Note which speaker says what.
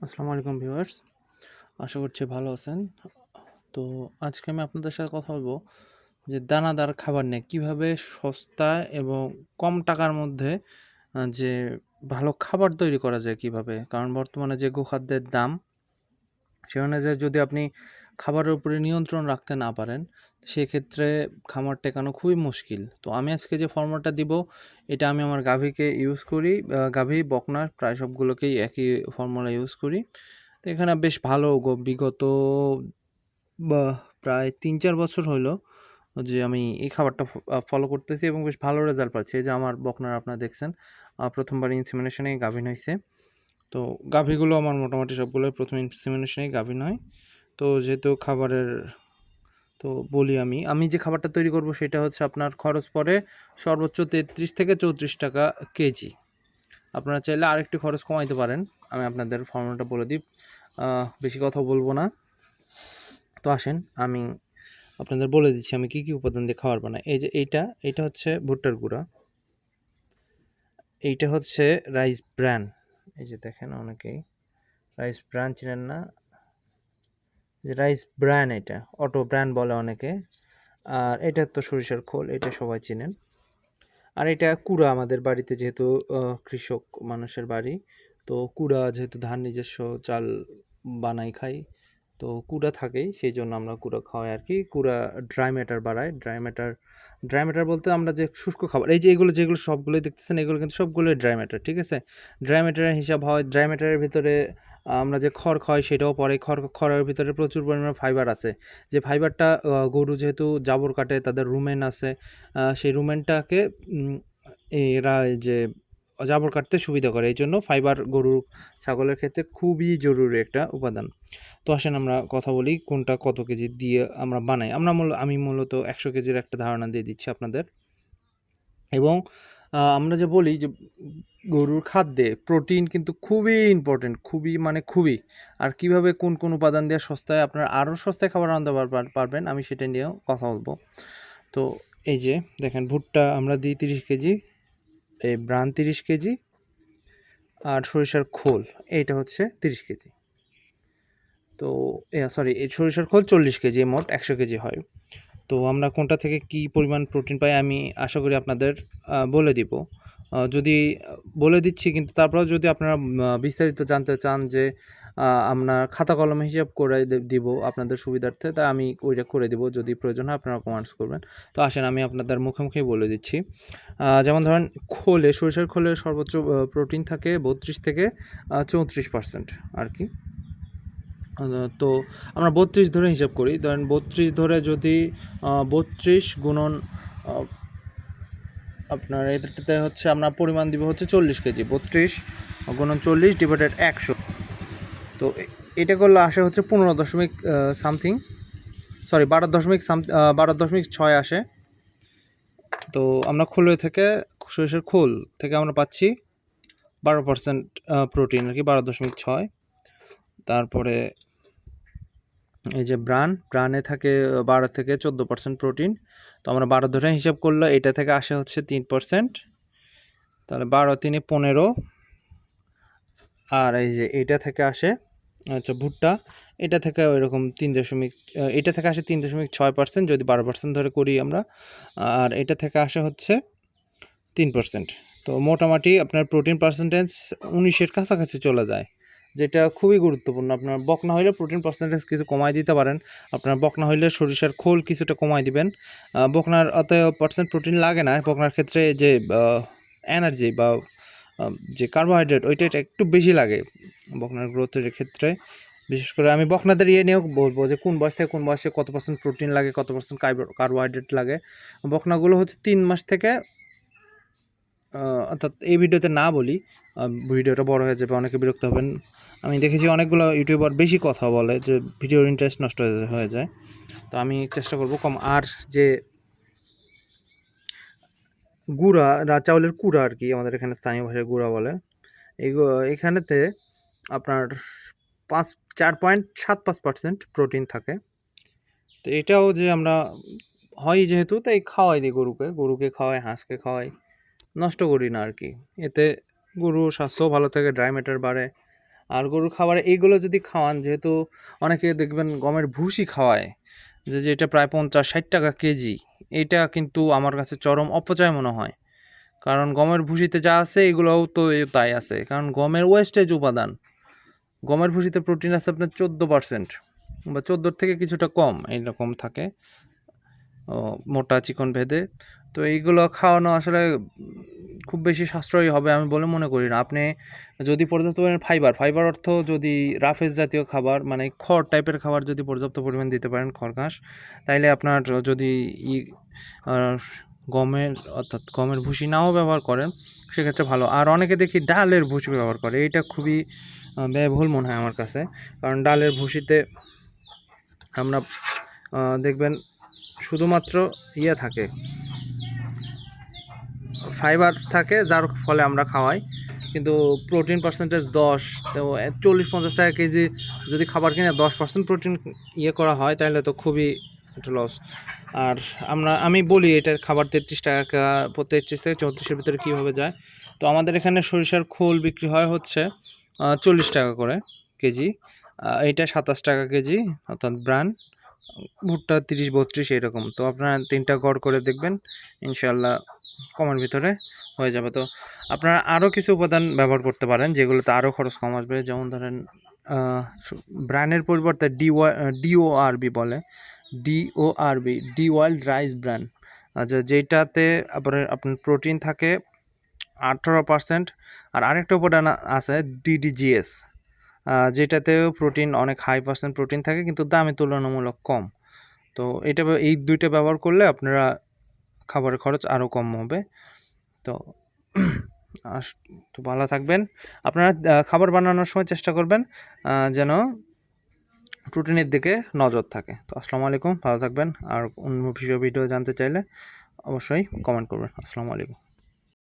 Speaker 1: আসসালামু আলাইকুম ভিউয়ার্স। আশা করছি ভালো আছেন। তো আজকে আমি আপনাদের সাথে কথা বলব যে দানাদার খাবার নিয়ে কীভাবে সস্তা এবং কম টাকার মধ্যে যে ভালো খাবার তৈরি করা যায় কীভাবে। কারণ বর্তমানে যে গোখাদ্যের দাম সে অনুযায়ী যদি আপনি খাবারের উপরে নিয়ন্ত্রণ রাখতে না পারেন, সেক্ষেত্রে খামার টেকানো খুবই মুশকিল। তো আমি আজকে যে ফর্মুলাটা দিব, এটা আমি আমার গাভীকে ইউজ করি গাভী, বকনার, প্রায় সবগুলোকেই একই ফর্মুলা ইউজ করি। তো এখানে বেশ ভালো বিগত প্রায় তিন চার বছর হলো যে আমি এই খাবারটা ফলো করতেছি এবং বেশ ভালো রেজাল্ট পাচ্ছি। এই যে আমার বকনার আপনারা দেখছেন প্রথমবার ইনসিমিনেশনে গাভীন হয়েছে তো গাভীগুলো আমার মোটামুটি সবগুলো প্রথম ইনসিমিনেশনেই গাভীন নয়। তো যেহেতু খাবারের, তো বলি আমি আমি যে খাবারটা তৈরি করব সেটা হচ্ছে আপনার খরচ পড়ে সর্বোচ্চ তেত্রিশ থেকে চৌত্রিশ টাকা কেজি। আপনারা চাইলে আরেকটু খরচ কমাইতে পারেন, আমি আপনাদের ফর্মুলাটা বলে দিই। বেশি কথা বলব না। তো আসেন, আমি আপনাদের বলে দিচ্ছি আমি কি কি উপাদান দিয়ে খাবার বানাই। এই যে এইটা এইটা হচ্ছে ভুট্টার গুঁড়া। এইটা হচ্ছে রাইস ব্র্যান। এই যে দেখেন অনেকেই। রাইস ব্র্যান চেনেন না। রাইস ব্র্যান এটা, অটো ব্র্যান বলে অনেকে। আর এটা তো সরিষার খোল, এটা সবাই চেনেন। আর এটা কুড়া আমাদের বাড়িতে যেহেতু কৃষক মানুষের বাড়ি, তো কুড়া যেহেতু ধান নিজস্ব চাল বানাই খাই তো কুড়া থাকেই সেই জন্য আমরা কুড়া খাওয়াই আর কি কুড়া ড্রাই ম্যাটার বাড়ায়। ড্রাই ম্যাটার ড্রাই ম্যাটার বলতে আমরা যে শুষ্ক খাবার, এই যে এগুলো যেগুলো সবগুলোই দেখতেছেন, এগুলো কিন্তু সবগুলোই ড্রাই ম্যাটার ঠিক আছে? ড্রাই ম্যাটারের হিসাব হয় ড্রাই ম্যাটারের ভিতরে আমরা যে খড় খাই সেটাও পরে। খড়, খড়ের ভিতরে প্রচুর পরিমাণে ফাইবার আছে। যে ফাইবারটা গরু যেহেতু জাবর কাটে, তাদের রুমেন আছে। সেই রুমেনটাকে এরা যে জাবর কাটতে সুবিধা করে। এই জন্য ফাইবার গরু, ছাগলের ক্ষেত্রে খুবই জরুরি একটা উপাদান। তো আসেন আমরা কথা বলি কোনটা কত কেজি দিয়ে আমরা বানাই। আমরা মূল, আমি মূলত একশো কেজির একটা ধারণা দিয়ে দিচ্ছি আপনাদের। এবং আমরা যে বলি যে গরুর খাদ্যে প্রোটিন কিন্তু খুবই ইম্পর্টেন্ট খুবই মানে খুবই। আর কীভাবে কোন কোন উপাদান দিয়ে সস্তায় আপনারা আরও সস্তায় খাবার পারবার- পারবেন, আমি সেটা নিয়েও কথা বলব। তো এই যে, দেখেন ভুট্টা আমরা দিই তিরিশ কেজি এই ব্রান তিরিশ কেজি আর সরিষার খোল, এইটা হচ্ছে তিরিশ কেজি। তো সরি এই সরিষার খোল চল্লিশ কেজি, মোট একশো কেজি হয়। তো আমরা কোনটা থেকে কি পরিমাণ প্রোটিন পাই আমি আশা করি আপনাদের বলে দিব। যদি বলে দিচ্ছি কিন্তু তারপরেও যদি আপনারা বিস্তারিত জানতে চান যে আমরা খাতা কলমে হিসাব করে দিব আপনাদের সুবিধার্থে, তা আমি ওইটা করে দিব। যদি প্রয়োজন হয় আপনারা কমেন্টস করবেন। তো আসেন, আমি আপনাদের মুখে বলে দিচ্ছি। যেমন ধরেন, খোলে, সরিষার খোলে সর্বোচ্চ প্রোটিন থাকে বত্রিশ থেকে চৌত্রিশ পার্সেন্ট আর কি। তো আমরা বত্রিশ ধরে হিসাব করি। ধরেন বত্রিশ ধরে যদি বত্রিশ গুণন আপনার এটাতে হচ্ছে আমরা পরিমাণ দিব হচ্ছে চল্লিশ কেজি, বত্রিশ গুণন চল্লিশ ডিভাইডেড একশো। তো এটা করলে আসে হচ্ছে পনেরো দশমিক সামথিং সরি বারো দশমিক সাম বারো দশমিক ছয় আসে। তো আমরা খোলে থেকে সরিষার খোল থেকে আমরা পাচ্ছি বারো পার্সেন্ট প্রোটিন আর কি, বারো দশমিক ছয়। তারপরে এই যে ব্রান, ব্রানে থাকে বারো থেকে চোদ্দ পার্সেন্ট প্রোটিন। তো আমরা বারো ধরে হিসাব করল এটা থেকে আসে হচ্ছে তিন পার্সেন্ট। তাহলে বারো তিনে পনেরো। আর এই যে এটা থেকে আসে আচ্ছা ভুট্টা, এটা থেকে ওইরকম তিন দশমিক এটা থেকে আসে তিন দশমিক ছয় পার্সেন্ট যদি বারো পার্সেন্ট ধরে করি আমরা। আর এটা থেকে আসে হচ্ছে তিন পার্সেন্ট। তো মোটামুটি আপনার প্রোটিন পার্সেন্টেজ উনিশের কাছাকাছি চলে যায়। যেটা খুবই গুরুত্বপূর্ণ। আপনার বকনা হইলে প্রোটিন পার্সেন্টেজ কিছু কমাই দিতে পারেন। আপনার বকনা হইলে সরিষার খোল কিছুটা কমাই দিবেন। বকনার অত পার্সেন্ট প্রোটিন লাগে না। বকনার ক্ষেত্রে যে এনার্জি বা যে কার্বোহাইড্রেট ওইটা একটু বেশি লাগে বকনার গ্রোথের ক্ষেত্রে। বিশেষ করে আমি বকনাদের ইয়ে নিয়েও বলব যে, কোন বয়স থেকে কোন বয়সে কত পার্সেন্ট প্রোটিন লাগে, কত পার্সেন্ট কার্বোহাইড্রেট লাগে। বকনাগুলো হচ্ছে তিন মাস থেকে অর্থাৎ এই ভিডিওতে না বলি ভিডিওটা বড় হয়ে যাবে, অনেকে বিরক্ত হবেন। আমি দেখেছি অনেকগুলো ইউটিউবার বেশি কথা বলে যে ভিডিওর ইন্টারেস্ট নষ্ট হয়ে- যায়। তো আমি চেষ্টা করব কম। আর যে গুঁড়া চাউলের কুড়া আর কি, আমাদের এখানে স্থানীয় ভাষায় গুঁড়া বলে। এই এখানেতে আপনার পাঁচ, চার পয়েন্ট সাত পাঁচ পার্সেন্ট প্রোটিন থাকে। তো এটাও যে আমরা হয় যেহেতু, তাই খাওয়াই দিই গরুকে। গরুকে খাওয়াই, হাঁসকে খাওয়াই, নষ্ট করি না আর কি। এতে গরু স্বাস্থ্যও ভালো থাকে ড্রাই ম্যাটার বাড়ে। আর গরুর খাবারে এইগুলো যদি খাওয়ান, যেহেতু অনেকে দেখবেন গমের ভুসি খাওয়ায়, যে যেটা প্রায় পঞ্চাশ ষাট টাকা কেজি এইটা কিন্তু আমার কাছে চরম অপচয় মনে হয়। কারণ গমের ভুসিতে যা আছে, এগুলোও তো তাই আছে। কারণ গমের ওয়েস্টেজ উপাদান, গমের ভুসিতে প্রোটিন আছে আপনার চোদ্দ পার্সেন্ট বা চোদ্দোর থেকে কিছুটা কম এইরকম থাকে মোটা চিকন ভেদে। তো এইগুলো খাওয়ানো আসলে খুব বেশি সাশ্রয়ী হবে আমি বলে মনে করি না। আপনি যদি পর্যাপ্ত পরিমাণ ফাইবার ফাইবার অর্থ যদি রাফেজ জাতীয় খাবার মানে খড় টাইপের খাবার যদি পর্যাপ্ত পরিমাণ দিতে পারেন খড় ঘাস, তাইলে আপনার যদি ই গমের, অর্থাৎ গমের ভুসি নাও ব্যবহার করেন, সেক্ষেত্রে ভালো। আর অনেকে দেখি ডালের ভুসি ব্যবহার করে, এইটা খুবই ব্যয়বহুল মনে হয় আমার কাছে। কারণ ডালের ভুসিতে আমরা দেখবেন শুধুমাত্র ইয়ে থাকে ফাইবার থাকে, যার ফলে আমরা খাওয়াই। কিন্তু প্রোটিন পার্সেন্টেজ দশ, তো চল্লিশ, পঞ্চাশ টাকা কেজি যদি খাবার কিনে দশ পার্সেন্ট প্রোটিন ইয়ে করা হয়, তাহলে তো খুবই একটা লস আর আমরা, আমি বলি এটা খাবার তেত্রিশ টাকা তেত্রিশ থেকে চৌত্রিশের ভিতরে কীভাবে যায়। তো আমাদের এখানে সরিষার খোল বিক্রি হয় হচ্ছে চল্লিশ টাকা করে কেজি। এটা সাতাশ টাকা কেজি, অর্থাৎ ব্রান্ড ভুট্টা তিরিশ, বত্রিশ এরকম তো আপনারা তিনটা গড় করে দেখবেন ইনশাল্লাহ কমের ভিতরে হয়ে যাবে। তো আপনারা আরও কিছু উপাদান ব্যবহার করতে পারেন, যেগুলোতে আরও খরচ কম আসবে। যেমন ধরেন ব্র্যান্ডের পরিবর্তে ডি ডিওআরবি বলে। DORB D rice bran. আচ্ছা যেটাতে আপনার আপনার প্রোটিন থাকে আঠারো পার্সেন্ট। আর আরেকটা উপাদান আছে ডিডিজিএস যেটাতেও প্রোটিন, অনেক হাই পার্সেন্ট প্রোটিন থাকে, কিন্তু দামে তুলনামূলক কম। তো এটা এই দুইটা ব্যবহার করলে আপনারা খাবারের খরচ আরও কম হবে। তো আস- তো ভালো থাকবেন। আপনারা খাবার বানানোর সময় চেষ্টা করবেন যেন প্রোটিনের দিকে নজর থাকে। তো আসসালামু আলাইকুম, ভালো থাকবেন। আর অন্য ভিডিও ভিডিও জানতে চাইলে অবশ্যই কমেন্ট করবেন। আসসালামু আলাইকুম।